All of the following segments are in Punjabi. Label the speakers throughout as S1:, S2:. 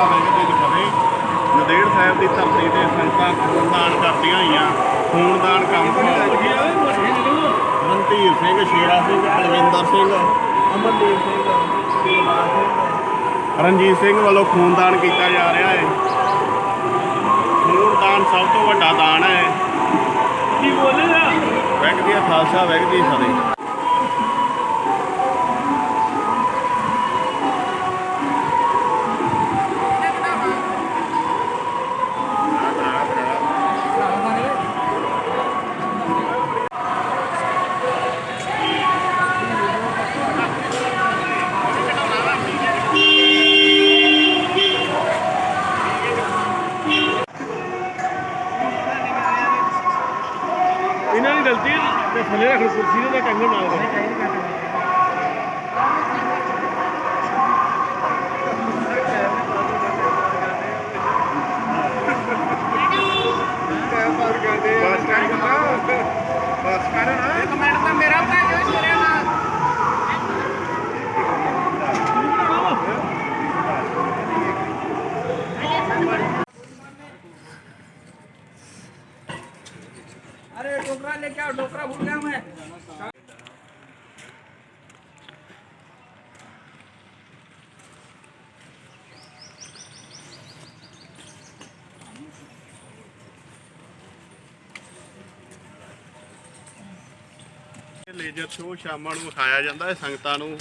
S1: ਫਤਿਹ ਨਦੇੜ ਸਾਹਿਬ ਦੀ ਧਰਤੀ ਤੇ ਸੰਗਤਾਂ ਖੂਨਦਾਨ ਕਰਦੀਆਂ ਹੋਈਆਂ। ਖੂਨਦਾਨ ਕੰਮ ਮਨਤੀਰ ਸਿੰਘ ਸ਼ੇਰਾ ਸਿੰਘ ਬਲਵਿੰਦਰ ਸਿੰਘ ਅਮਰਦੀਪ ਸਿੰਘ ਰਣਜੀਤ ਸਿੰਘ ਵੱਲੋਂ ਖੂਨਦਾਨ ਕੀਤਾ ਜਾ ਰਿਹਾ ਹੈ। ਖੂਨਦਾਨ ਸਭ ਤੋਂ ਵੱਡਾ ਦਾਨ ਹੈ।
S2: ਕੀ
S1: ਜੀ ਕਾ ਖਾਲਸਾ ਜੀ ਕੀ ਫਤਿਹ। ਲੇਜ਼ਰ ਸ਼ੋਅ ਸ਼ਾਮਾਂ ਨੂੰ ਵਿਖਾਇਆ ਜਾਂਦਾ ਹੈ ਸੰਗਤਾਂ ਨੂੰ।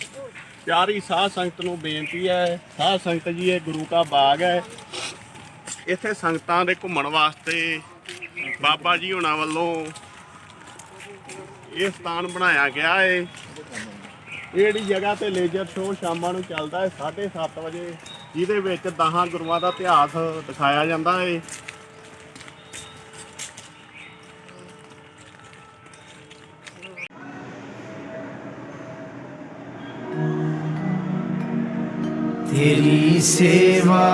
S1: ਪਿਆਰੀ ਸਾਧ ਸੰਗਤ ਨੂੰ ਬੇਨਤੀ ਹੈ, ਸਾਧ ਸੰਗਤ ਜੀ, ਇਹ ਗੁਰੂ ਕਾ ਬਾਗ ਹੈ। ਇੱਥੇ ਸੰਗਤਾਂ ਦੇ ਘੁੰਮਣ ਵਾਸਤੇ ਬਾਬਾ ਜੀ ਹੁਣਾਂ ਵੱਲੋਂ ਇਹ ਸਥਾਨ ਬਣਾਇਆ ਗਿਆ ਹੈ ਇਹ ਜਿਹੜੀ ਜਗ੍ਹਾ ਤੇ ਲੇਜ਼ਰ ਸ਼ੋਅ ਸ਼ਾਮਾਂ ਨੂੰ ਚੱਲਦਾ ਹੈ 7:30 ਵਜੇ, ਜਿਹਦੇ ਵਿੱਚ 10 ਗੁਰੂਆਂ ਦਾ ਇਤਿਹਾਸ ਦਿਖਾਇਆ ਜਾਂਦਾ ਹੈ
S2: ਤੇਰੀ ਸੇਵਾ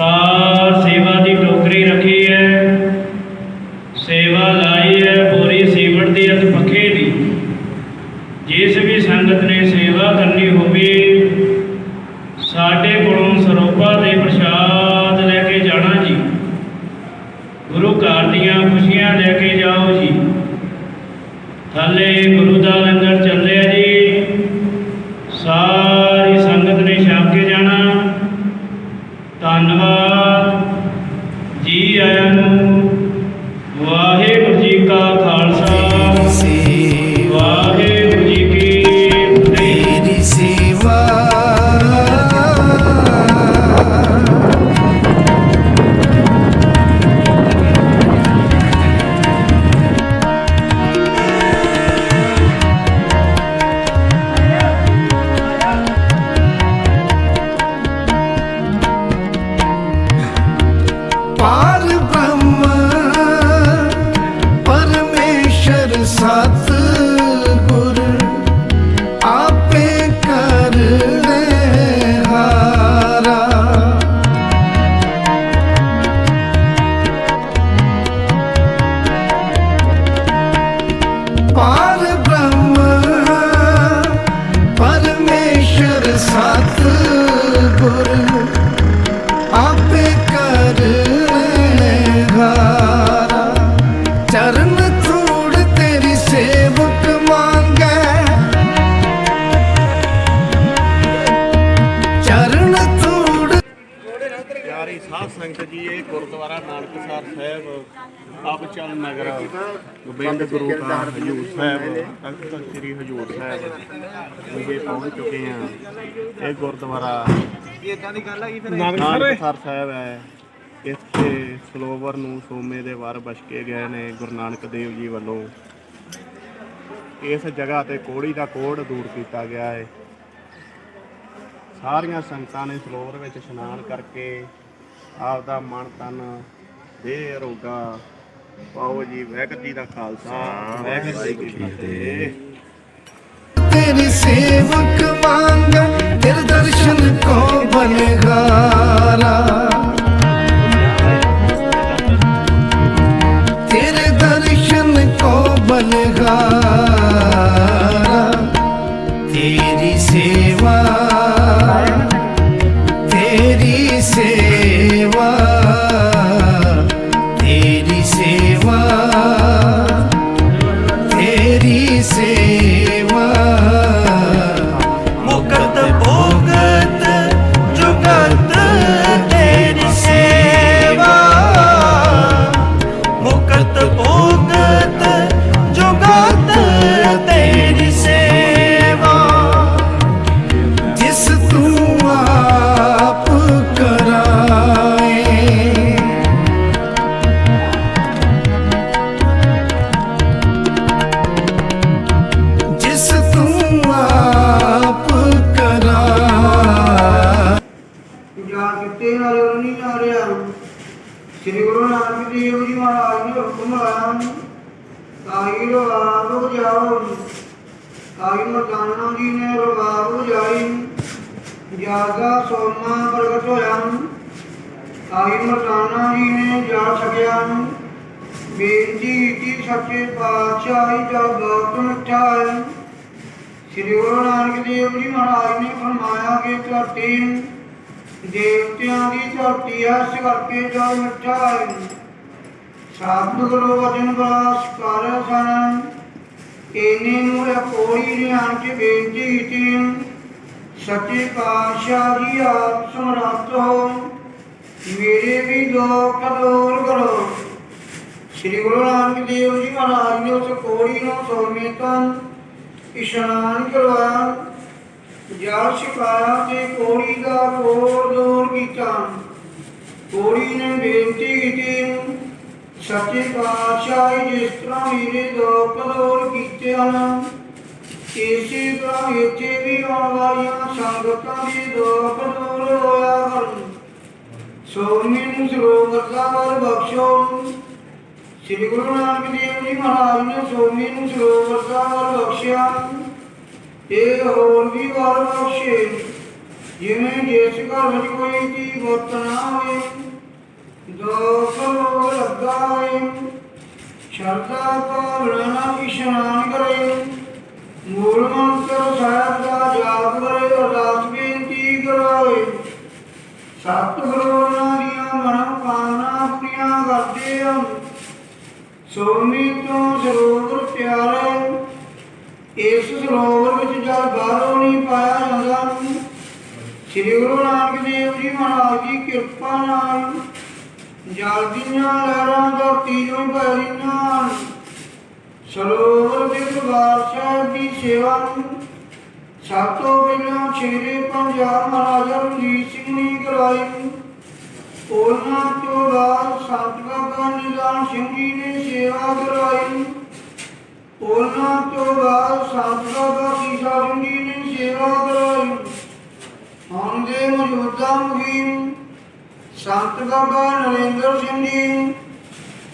S3: ਕਾਰ ਸੇਵਾ ਦੀ ਟੋਕਰੀ ਰੱਖੀ ਹੈ।
S2: गुर ਆਪੇ ਕਰ ਹਾਰਾ। ਚਰਨ ਧੂੜ ਤੇਰੀ ਸੇਵਕ ਮੰਗੈ। ਚਰਨ ਧੂੜ
S1: ਪਿਆਰੀ ਸਾਧ ਸੰਗਤ ਜੀ, ਇਹ ਗੁਰਦੁਆਰਾ ਨਾਨਕਸਰ ਸਾਹਿਬ ਅਬਚਲ ਨਗਰ, ਗੋਬਿੰਦ ਗੁਰੂ ਕਾ ਹਜੂਰ ਸਾਹਿਬ ਤਖਤ ਸ੍ਰੀ ਹਜੂਰ ਸਾਹਿਬ, ਵਿਖੇ ਪਹੁੰਚ ਚੁੱਕੇ ਹਾਂ। ਇਹ ਗੁਰਦੁਆਰਾ ਵੀ ਇਦਾਂ ਦੀ ਗੱਲ ਹੈਗੀ ਫਿਰ ਇਹ? ਨਾਨਕਸਰ ਸਾਹਿਬ ਹੈ। ਇੱਥੇ ਸਰੋਵਰ ਨੂੰ ਸੋਮੇ ਦੇ ਵਾਰ ਬਸ਼ਕੇ ਗਏ ਨੇ ਗੁਰੂ ਨਾਨਕ ਦੇਵ ਜੀ ਵੱਲੋਂ। ਇਸ ਜਗ੍ਹਾ ਤੇ ਕੋੜੀ ਦਾ ਕੋੜ ਦੂਰ ਕੀਤਾ ਗਿਆ ਹੈ। ਸਾਰੀਆਂ ਸੰਗਤਾਂ ਨੇ ਸਰੋਵਰ ਵਿੱਚ ਇਸ਼ਨਾਨ ਕਰਕੇ ਆਪ ਦਾ ਮਨ ਤਨ ਦੇਹ ਰੋਗਾ ਪਾਓ ਜੀ। ਵਾਹਿਗੁਰੂ ਜੀ ਦਾ ਖਾਲਸਾ ਵਾਹਿਗੁਰੂ ਜੀ ਕੀ ਫਤਿਹ।
S2: ਤੇਰੀ ਸੇਵਕ ਮੰਗ तेरे दर्शन को बलगारा
S4: ਕਾਈ ਮਰਦਾਨਾ ਜੀ ਨੇ ਰਵਾਬ ਜਾਈ ਜਾਗਾ ਸੋਨਾ ਪ੍ਰਗਟ ਹੋਇਆ। ਕਾਈ ਮਰਦਾਨਾ ਜੀ ਨੇ ਜਾ ਸਕਿਆ। ਬੇਨਤੀ ਕੀ ਸੱਚੇ ਪਾਤਸ਼ਾਹੀ ਦਾ ਬਹੁਤ ਮਿੱਠਾ ਸ੍ਰੀ ਗੁਰੂ ਨਾਨਕ ਦੇਵ ਜੀ ਮਹਾਰਾਜ ਨੇ ਫਰਮਾਇਆ ਕਿ ਧਰਤੀ ਦੇਵਤਿਆਂ ਦੀ ਧਰਤੀ ਹੈ ਇਸ ਕਰਕੇ ਜੋ ਮਿੱਠਾ ਹੈ। ਸ਼ਬਦ ਗੁਰੂ ਵਚਨ ਬਾਸ ਕਰ ਸਨ। ਇਹਨੇ ਨੂੰ ਕੋਈ ਨੇ ਆਣ ਕੇ ਬੇਨਤੀ ਕੀਤੀ। ਸੱਚੇ ਪਾਤਸ਼ਾਹ ਜੀ, ਆਪ ਸਮਰੱਥ ਹੋ। ਮੇਰੇ ਵੀ ਦੁੱਖ ਦੂਰ ਕਰੋ। ਸ੍ਰੀ ਗੁਰੂ ਨਾਨਕ ਦੇਵ ਜੀ ਮਹਾਰਾਜ ਨੇ ਉਸ ਕੋੜੀ ਨੂੰ ਸੋਨੇ ਤੋਂ ਇਸ਼ਨਾਨ ਕਰਵਾਇਆ। ਜਲ ਛਕਾਇਆ ਤੇ ਕੋੜੀ ਦਾ ਕੋੜ ਦੂਰ ਕੀਤਾ। ਕੋੜੀ ਨੇ ਬੇਨਤੀ ਕੀਤੀ ਸੱਚੇ ਪਾਤਸ਼ਾਹ ਜਿਸ ਤਰ੍ਹਾਂ ਮੇਰੇ ਦੁੱਖ ਦੂਰ ਕੀਤੇ ਹਨ, ਇਸੇ ਤਰ੍ਹਾਂ ਇੱਥੇ ਵੀ ਆਉਣ ਵਾਲੀਆਂ ਸੰਗਤਾਂ ਦੇ ਦੁੱਖ ਦੂਰ ਹੋਇਆ ਕਰਨ ਸੋ ਮੈਨੂੰ ਸਰੋਵਰ ਦਾ ਬਖਸ਼ੋ। ਸ੍ਰੀ ਗੁਰੂ ਨਾਨਕ ਦੇਵ ਜੀ ਮਹਾਰਾਜ ਨੇ ਸੋਮੀ ਨੂੰ ਸਰੋਵਰ ਦਾ ਵਰ ਬਖਸ਼ਿਆ। ਇਹ ਹੋਰ ਵੀ ਵੱਲ ਬਖਸ਼ੇ। ਜਿਵੇਂ ਜਿਸ ਘਰ ਵਿੱਚ ਕੋਈ ਕੀ ਬੁੱਤ ਨਾ ਹੋਏ ਦੋ ਕਰੋ ਲੱਗਾ ਹੋਏ ਇਸ਼ਨਾਨ ਕਰੇ। ਮੂਲ ਮੰਤਰ ਸਾਹਿਬ ਦਾ ਜਾਪ ਕਰੇ, ਅਰਦਾਸ ਬੇਨਤੀ ਕਰਾਵੇ ਸਤਿਗੁਰੂ ਉਹਨਾਂ ਮਨ ਕਾਮਨਾ ਪੂਰੀਆਂ ਕਰਦੇ ਹਨ ਸੋਨੀ ਤੋਂ ਸਰੋਵਰ ਪਿਆਰੇ, ਇਸ ਸਰੋਵਰ ਵਿੱਚ ਜਲ ਬਾਹਰੋਂ ਨਹੀਂ ਪਾਇਆ ਜਾਂਦਾ। ਸ੍ਰੀ ਗੁਰੂ ਨਾਨਕ ਦੇਵ ਜੀ ਮਹਾਰਾਜ ਦੀ ਕਿਰਪਾ ਨਾਲ ਜਲ ਲਹਿਰਾਂ ਧਰਤੀ ਨੂੰ ਭਰੀਆਂ। ਸਰੋਵਰ ਦੇ ਦਰਬਾਰ ਸਾਹਿਬ ਦੀ ਸੇਵਾ ਨੂੰ ਸਭ ਤੋਂ ਪਹਿਲਾਂ ਸ਼ੇਰੇ ਪੰਜਾਬ ਮਹਾਰਾਜਾ ਰਣਜੀਤ ਸਿੰਘ ਨੇ ਕਰਵਾਈ ਉਹਨਾਂ ਤੋਂ ਬਾਅਦ ਸੰਤ ਬਾਬਾ ਨਿਦਾਨ ਸਿੰਘ ਜੀ ਨੇ ਸੇਵਾ ਕਰਵਾਈ ਉਹਨਾਂ ਤੋਂ ਬਾਅਦ ਸੰਤ ਬਾਬਾ ਸੀਸਾ ਸਿੰਘ ਜੀ ਨੇ ਸੇਵਾ ਕਰਵਾਈ ਹੁਣ ਦੇ ਮੌਜੂਦਾ ਮੁਖੀ ਸੰਤ ਬਾਬਾ ਨਰਿੰਦਰ ਸਿੰਘ ਜੀ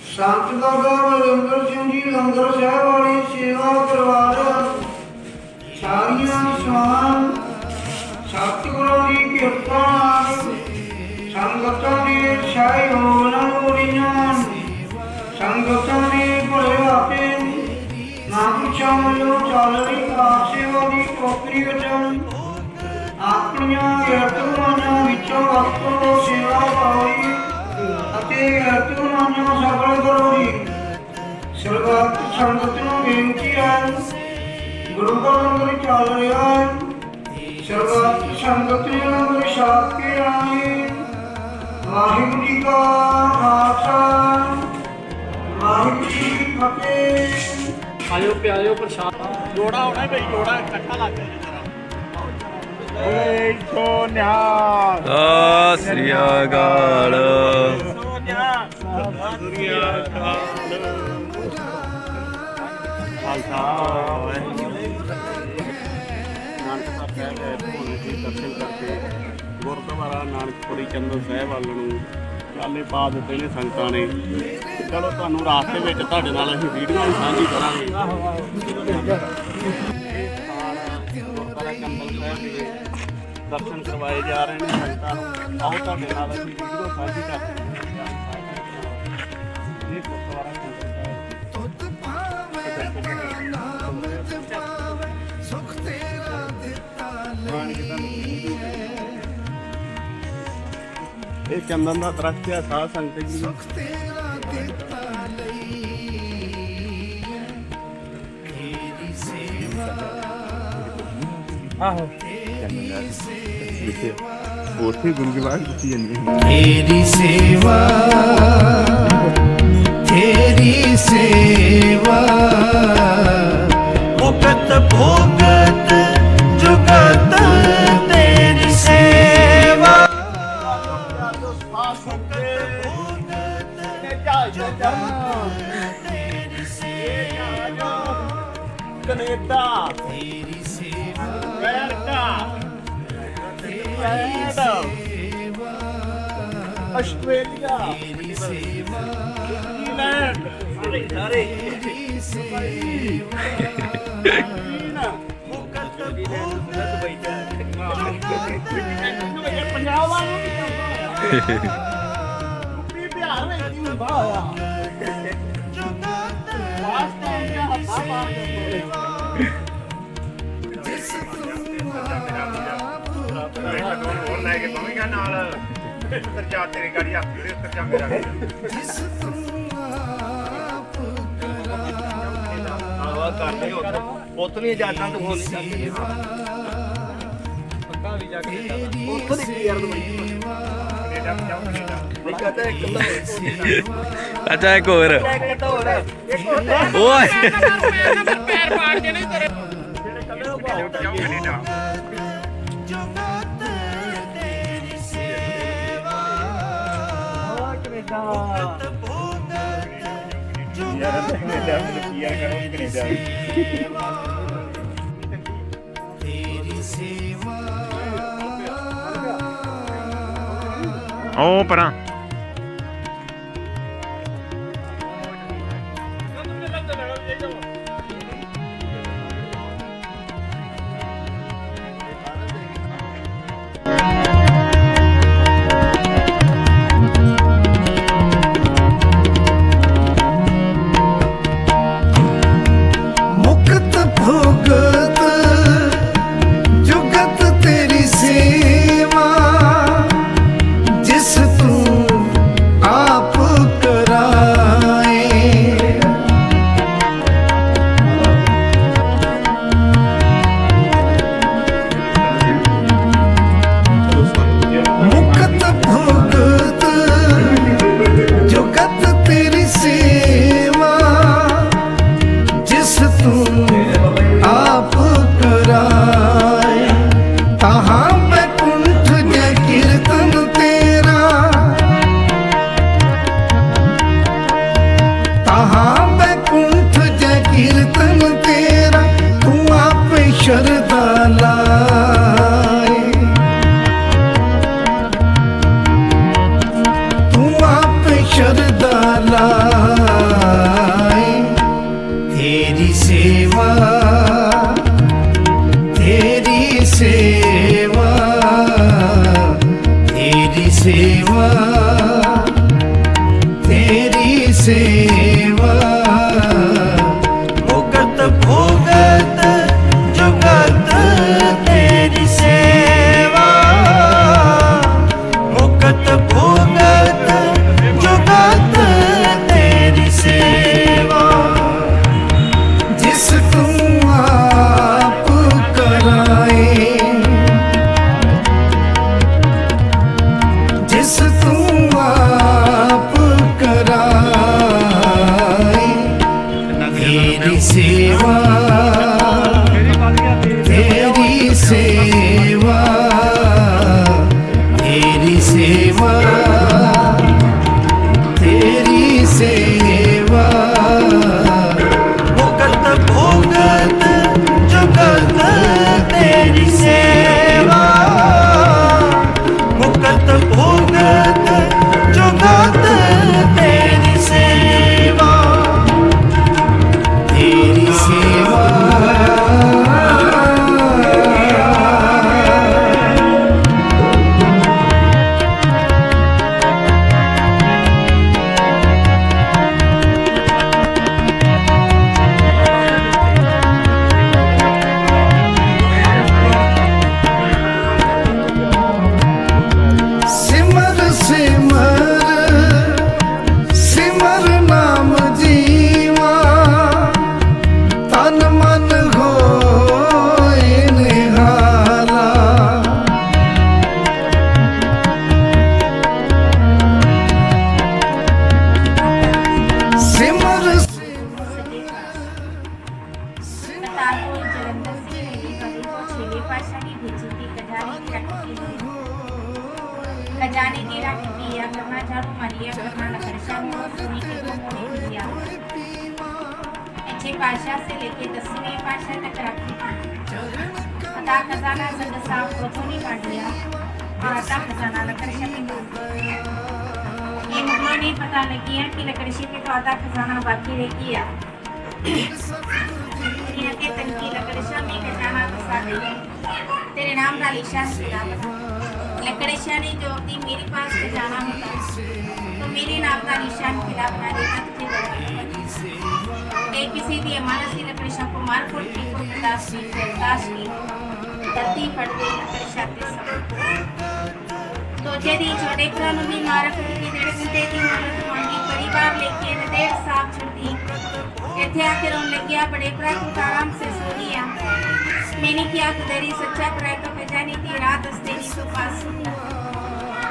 S4: ਸੰਤ ਬਾਬਾ ਨਰਿੰਦਰ ਸਿੰਘ ਜੀ ਲੰਗਰ ਸਾਹਿਬ ਵਾਲੀ ਸੇਵਾ ਕਰਵਾ ਰਹੇ ਹਨ ਸਾਰੀਆਂ ਸਮਾਨ ਸਤਿਗੁਰਾਂ ਦੀ ਕਿਰਪਾ ਨਾਲ ਸੰਗਤਾਂ ਦੀ ਛਾਈ ਹੋਣਾ ਲੋੜੀਆਂ ਸੰਗਤਾਂ ਦੀ ਭਲੇ ਆਪੇ ਨਾ ਪੁੱਛਾਂ ਮਨੋ ਚੱਲ ਰਹੀ ਆਸੇਵਾ ਦੀ ਕੋਪਰੀ ਵਿੱਚ ਆਪਣੀਆਂ ਗਰਤਮਾਨਾਂ ਵਿੱਚੋਂ ਵਰਤੋਂ ਸੇਵਾ ਪਾਈ ਅਤੇ ਗਰਤਮਾਨਾਂ ਸਫਲ ਕਰੋ ਜੀ ਸਰਬੱਤ ਸੰਗਤ ਨੂੰ ਬੇਨਤੀ ਹੈ, ਗੁਰੂ ਦਾ ਲੰਗਰ ਚੱਲ ਰਿਹਾ ਹੈ। ਸਰਬੱਤ ਸੰਗਤ ਨੇ ਲੰਗਰ ਛਕ ਕੇ ਆਏ। ਵਾਹਿਗੁਰੂ ਜੀ ਕਾ ਖਾਲਸਾ, ਵਾਹਿਗੁਰੂ ਜੀ ਕੀ ਫਤਿਹ।
S3: ਆਇਓ ਪਿਆਇਓ ਪ੍ਰਸ਼ਾਦ।
S1: ਜੋੜਾ ਹੋਣਾ ਹੀ ਜੋੜਾ ਇਕੱਠਾ ਲੱਗ ਗਿਆ ਓਏ ਸੋਨਿਆ
S5: ਸਤਿ ਸ੍ਰੀ ਅਕਾਲ।
S1: ਸੋਨਿਆ ਸ੍ਰੀ ਅਕਾਲ ਖਾਲਸਾ ਨਾਨਕ ਸਾਹਿਬ ਦੇ ਭੋਲੇ ਦੇ ਦਰਸ਼ਨ ਕਰਕੇ ਗੁਰਦੁਆਰਾ ਨਾਨਕਪੁਰੀ ਚੰਦਰ ਸਾਹਿਬ ਵੱਲ ਨੂੰ ਚਾਲੇ ਪਾ ਦਿੱਤੇ ਨੇ ਸੰਗਤਾਂ ਨੇ ਚਲੋ ਤੁਹਾਨੂੰ ਰਾਸਤੇ ਵਿੱਚ ਤੁਹਾਡੇ ਨਾਲ ਅਸੀਂ ਵੀਡੀਓ ਵੀ ਸਾਂਝੀ ਕਰਾਂਗੇ ਦਰਸ਼ਨ ਕਰਵਾਏ ਜਾ ਰਹੇ ਨੇ ਸੰਗਤਾਂ ਨੂੰ। ਆਓ ਤੁਹਾਡੇ ਨਾਲ ਅਸੀਂ ਵੀਡੀਓ ਸਾਂਝੀ ਕਰਦੇ ਹਾਂ। ਗੁਰਦੁਆਰਾ
S2: ਸੁਖ ਤੇਰਾ ਦਿੱਤਾ
S1: ਇਹ ਚੰਦਨ ਦਾ ਦਰਖਤ ਹੈ ਸਾਧ ਸੰਗਤ ਜੀ।
S2: ਸੁਖ ਤੇਰਾ ਦਿੱਤਾ ਲਈ ਤੇਰੀ ਸੇਵਾ।
S3: ਆਹੋ।
S1: ਉੱਥੇ ਗੁਰੂ ਕੀ ਬਾਤ ਕੀਤੀ ਜਾਂਦੀ
S2: ਤੇਰੀ ਸੇਵਾ ਤੇਰੀ ਸੇਵਾ। ਮੁਕਤ ਭੋਗਤ ਜੁਗਤ ਤੇਰੀ ਸੇਵਾ।
S1: ਕੈਨੇਡਾ। England Australia. ਨਿਊਜ਼ੀਲੈਂਡ ਸਾਰੇ ਸਾਰੇ ਪੰਜਾਬ ਵਾਲੋਂ ਵੀ ਵੀ ਬਿਹਾਰ ਵਿੱਚ ਹੀ ਹੁੰਦਾ ਹੋਇਆ
S6: ਲੈ ਕੇ ਪਵੇਂਗਾ ਨਾਲ। ਉੱਤਰ ਜਾ ਤੇਰੀ ਗਾੜੀ ਹੱਥ ਜਿਹੜੇ ਉੱਤਰ ਜਾ ਮੇਰਾ।
S2: ਜਿਸ ਤੂੰ ਆਪ
S1: ਆਵਾ ਕਰਦੇ ਉਤਨੀ ਇਜਾਜ਼ਤਾਂ ਤੋਂ ਹੋਣੀ ਚਾਹੀਦੀ
S3: ਪੱਕਾ ਵੀ ਜਾ ਕੇ
S1: ਉੱਥੇ ਦੀ ਕਲੀਅਰ ਦਵਾਈ
S6: ਕੈਨੇਡਾ ਪਜਾਉ ਕੈਨੇਡਾ।
S1: ਨਹੀਂ ਕਹਤਾ ਇੱਕ
S5: ਅੱਛਾ ਇੱਕ ਹੋਰ।
S1: ਇੱਕ ਹੋਰ ਇੱਕ ਹੋਰ
S5: ਓਏ।
S6: ਪਜਾਉ ਕੈਨੇਡਾ। ਯਾਰ ਕੈਨੇਡਾ ਕੀ ਯਾਰ ਕਰੋ ਕੈਨੇਡਾ
S2: ਤੇਰੀ ਸੇਵਾ।
S6: ਉਹ ਪਰਾਂ।
S2: see. তারপর জলন্ধর ছেলে পাশানি ভেজিতে કજાને રાખી કજાને ને
S7: રાખી પિયા કરના ઝાડુ મારિયા કરના નકરશા મોની કે મોની પિયા એચે પાશા સે લેકે દસમે પાશા તક રાખી અદા ખજાના સદ સાફ કોથોની પાડિયા और अदा खजाना नकरशा में पता लगी है कि नकरशी में तो आधा खजाना बाकी रह गया que tranquila, pero yo a mí me estaba गुस्सा तेरे नाम का निशान सुना लकड़ेश्वरी जो थी मेरे पास से जाना होता तो मेरे नाम का निशान खिला बना देता तुझे एक किसी भी हमारा सी लकड़ेशा को मार फोड़ की को बर्दाश्त की बर्दाश्त की धरती फट गई लकड़ेशा के समय तो जदी छोटे भरा ਨੂੰ ਵੀ ਮਾਰ ਕੇ ਦੇੜ ਦਿੰਦੇ ਦੀ ਮਦਦ ਮੰਗੀ परिवार लेके नदेड़ साहब छड़ दी ਇੱਥੇ ਆ ਕੇ ਰੋਣ ਲੱਗਿਆ बड़े भरा तू तो आराम से सो लिया मैंने किया तो तेरी सच्चा भरा तो खजानी थी रात हंसते नहीं तो पास सुनिया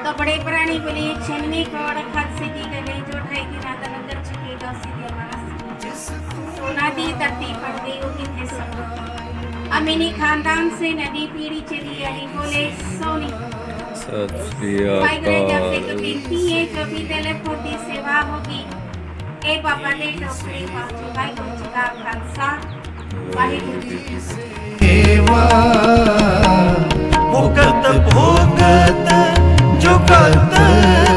S7: तो बड़े भरा ने बोली छनवी कौड़ खत से की गई जो ढाई दिन आधा लंगर छकेगा उसी दिन हमारा सोना दी धरती पड़ गई वो कितने सब अमीनी खानदान से नदी पीढ़ी चली आई बोले सोनी सत ਦੀ ਸੇਵਾ ਹੋਗੀ ਇਹ ਬਾਬਾ ਦੇ ਟੋਕਰੇ ਪਾਉਂ ਵਾਹਿਗੁਰੂ ਜੀ ਦਾ ਖਾਲਸਾ ਵਾਹਿਗੁਰੂ ਜੀ ਕੀ
S2: ਸੇਵਾ ਮੁਕਤ ਭੋਗਤ ਜੋ ਕਰਤਾ